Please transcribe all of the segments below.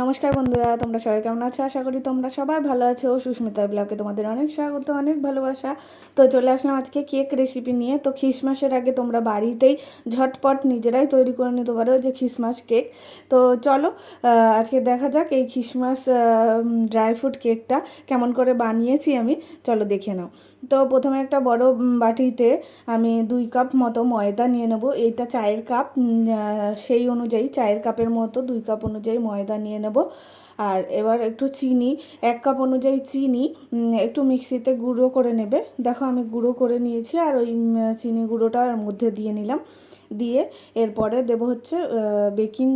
নমস্কার বন্ধুরা, তোমরা সবাই কেমন আছো? আশা করি তোমরা সবাই ভালো আছো। সুস্মিতা ব্লগে তোমাদের অনেক স্বাগত, অনেক ভালোবাসা। তো চলে আসলাম আজকে কেক রেসিপি নিয়ে। তো খ্রিসমাসের আগে তোমরা বাড়িতেই ঝটপট নিজেরাই তৈরি করে নিতে পারো যে খ্রিসমাস কেক। তো চলো আজকে দেখা যাক এই খ্রিসমাস ড্রাই ফ্রুট কেকটা কেমন করে বানিয়েছি আমি। চলো দেখে নাও। তো প্রথমে একটা বড় বাটিতে আমি দুই কাপ মতো ময়দা নিয়ে নেব। এইটা চায়ের কাপ সেই অনুযায়ী চায়ের কাপের মতো দুই কাপ অনুযায়ী ময়দা নিয়ে নেব। আর এবার একটু চিনি, এক কাপ অনুযায়ী চিনি একটু মিক্সিতে গুঁড়ো করে নেবে। দেখো আমি গুঁড়ো করে নিয়েছি আর ওই চিনি গুঁড়োটা মধ্যে দিয়ে নিলাম। দিয়ে এরপরে দেবো হচ্ছে বেকিং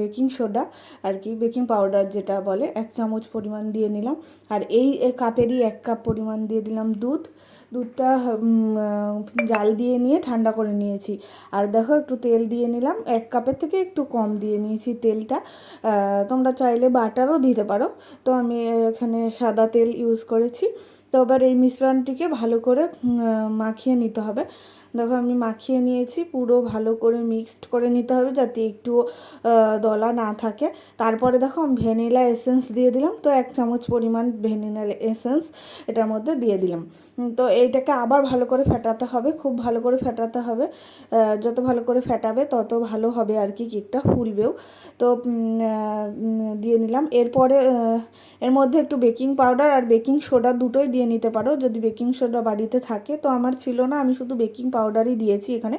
বেকিং সোডা আর কি, বেকিং পাউডার যেটা বলে, এক চামচ পরিমাণ দিয়ে নিলাম। আর এই কাপেরই এক কাপ পরিমাণ দিয়ে দিলাম দুধ। দুধটা জাল দিয়ে নিয়ে ঠান্ডা করে নিয়েছি। আর দেখো একটু তেল দিয়ে নিলাম। এক কাপের থেকে একটু কম দিয়ে নিয়েছি তেলটা। তোমরা চাইলে বাটারও দিতে পারো। তো আমি এখানে সাদা তেল ইউজ করেছি। তো এবার এই মিশ্রণটিকে ভালো করে মাখিয়ে নিতে হবে। দেখো আমি মাখিয়ে নিয়েছি, পুরো ভালো করে মিক্সড করে নিতে হবে যাতে একটু দলা না থাকে। তারপরে দেখো আমি ভ্যানিলা এসেন্স দিয়ে দিলাম, তো এক চামচ পরিমাণ ভ্যানিলা এসেন্স এটার মধ্যে দিয়ে দিলাম। তো এইটাকে আবার ভালো করে ফেটাতে হবে, খুব ভালো করে ফেটাতে হবে। যত ভালো করে ফেটাবে তত ভালো হবে আর কি, কেকটা ফুলবেও। তো দিয়ে নিলাম। এরপরে এর মধ্যে একটু বেকিং পাউডার আর বেকিং সোডা দুটোই নিতে পারো। যদি বেকিং সোডা বাড়িতে থাকে, তো আমার ছিল না। আমি শুধু বেকিং পাউডারই দিয়েছি এখানে।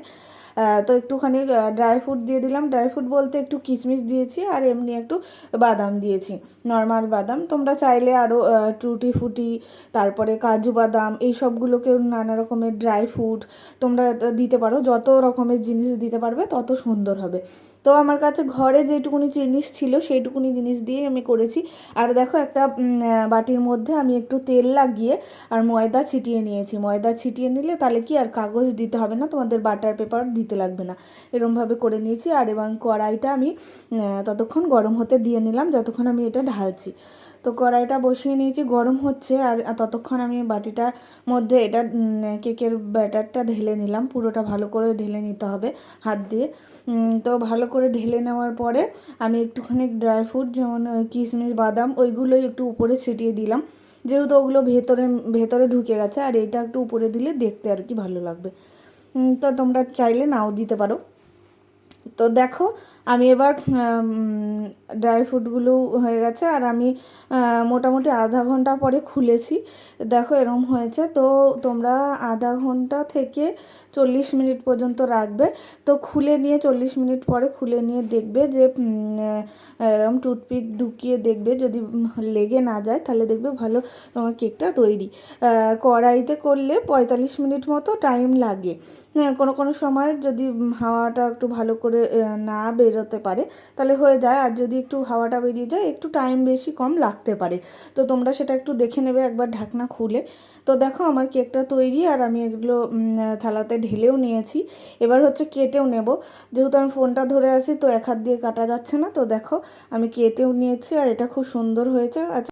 তো একটুখানি ড্রাই ফ্রুট দিয়ে দিলাম। ড্রাই ফ্রুট বলতে একটু কিশমিশ দিয়েছি আর এমনি একটু বাদাম দিয়েছি। নর্মাল বাদাম। তোমরা চাইলে আরও টুটি ফুটি তারপরে কাজু বাদাম, এই সবগুলোকেও নানা রকমের ড্রাই ফ্রুট তোমরা দিতে পারো। যত রকমের জিনিস দিতে পারবে, তত সুন্দর হবে। তো আমার কাছে ঘরে যেটুকুনি জিনিস ছিল সেইটুকুনি জিনিস দিয়ে আমি করেছি। আর দেখো একটা বাটির মধ্যে আমি একটু তেল লাগিয়ে আর ময়দা ছিটিয়ে নিয়েছি। ময়দা ছিটিয়ে নিলে তাহলে কি আর কাগজ দিতে হবে না? তোমাদের বাটার পেপার দিতে লাগবে না। এরমভাবে করে নিয়েছি আর এবং কড়াইটা আমি ততক্ষণ গরম হতে দিয়ে নিলাম যতক্ষণ আমি এটা ঢালছি। তো কড়াইটা বসিয়ে নিয়েছি, গরম হচ্ছে আর ততক্ষণ আমি বাটিটার মধ্যে এটা কেকের ব্যাটারটা ঢেলে নিলাম। পুরোটা ভালো করে ঢেলে নিতে হবে হাত দিয়ে। তো ভালো করে ঢেলে নেওয়ার পরে আমি একটুখানি ড্রাই ফ্রুট যেমন কিশমিশ বাদাম, ওইগুলোই একটু উপরে ছিটিয়ে দিলাম। যেহেতু ওগুলো ভেতরে ভেতরে ঢুকে গেছে, আর এটা একটু উপরে দিলে দেখতে আর কি ভালো লাগবে। তো তোমরা চাইলে নাও দিতে পারো। তো দেখো, আমি এবার ড্রাই ফ্রুটগুলো হয়ে গেছে আর আমি মোটামুটি আধা ঘণ্টা পরে খুলেছি। দেখো এরম হয়েছে, তো তোমরা আধা ঘণ্টা থেকে চল্লিশ মিনিট পর্যন্ত রাখবে। তো খুলে নিয়ে চল্লিশ মিনিট পরে খুলে নিয়ে দেখবে যে এরম টুথপিক ঢুকিয়ে দেখবে যদি লেগে না যায়, তাহলে দেখবে ভালো তোমার কেকটা তৈরি। কড়াইতে করলে পঁয়তাল্লিশ মিনিট মতো টাইম লাগে। হ্যাঁ কোনো কোনো সময় যদি হাওয়াটা একটু ভালো করে আহ, না বেরোতে পারে তাহলে হয়ে যায়। আর যদি একটু হাওয়াটা বেরিয়ে যায় একটু টাইম বেশি কম লাগতে পারে। তো তোমরা সেটা একটু দেখে নেবে একবার ঢাকনা খুলে। তো দেখো আমার কেকটা তৈরি আর আমি এগুলো থালাতে ঢেলেও নিয়েছি। এবার হচ্ছে কেটেও নেব। যেহেতু আমি ফোনটা ধরে আছি তো এক হাত দিয়ে কাটা যাচ্ছে না। তো দেখো আমি কেটেও নিয়েছি আর এটা খুব সুন্দর হয়েছে। আচ্ছা